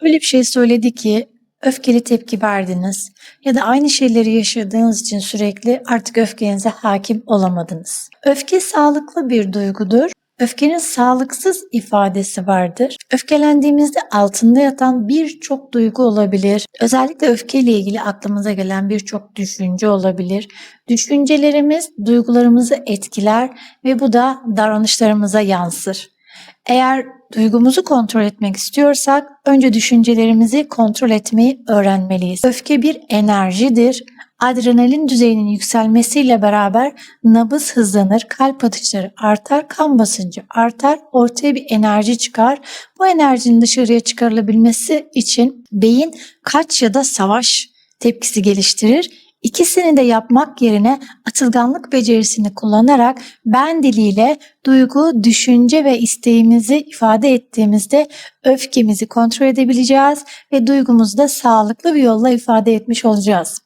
öyle bir şey söyledi ki öfkeli tepki verdiniz ya da aynı şeyleri yaşadığınız için sürekli artık öfkenize hakim olamadınız. Öfke sağlıklı bir duygudur. Öfkenin sağlıksız ifadesi vardır. Öfkelendiğimizde altında yatan birçok duygu olabilir. Özellikle öfkeyle ilgili aklımıza gelen birçok düşünce olabilir. Düşüncelerimiz duygularımızı etkiler ve bu da davranışlarımıza yansır. Eğer duygumuzu kontrol etmek istiyorsak önce düşüncelerimizi kontrol etmeyi öğrenmeliyiz. Öfke bir enerjidir. Adrenalin düzeyinin yükselmesiyle beraber nabız hızlanır, kalp atışları artar, kan basıncı artar, ortaya bir enerji çıkar. Bu enerjinin dışarıya çıkarılabilmesi için beyin kaç ya da savaş tepkisi geliştirir. İkisini de yapmak yerine atılganlık becerisini kullanarak ben diliyle duygu, düşünce ve isteğimizi ifade ettiğimizde öfkemizi kontrol edebileceğiz ve duygumuzu da sağlıklı bir yolla ifade etmiş olacağız.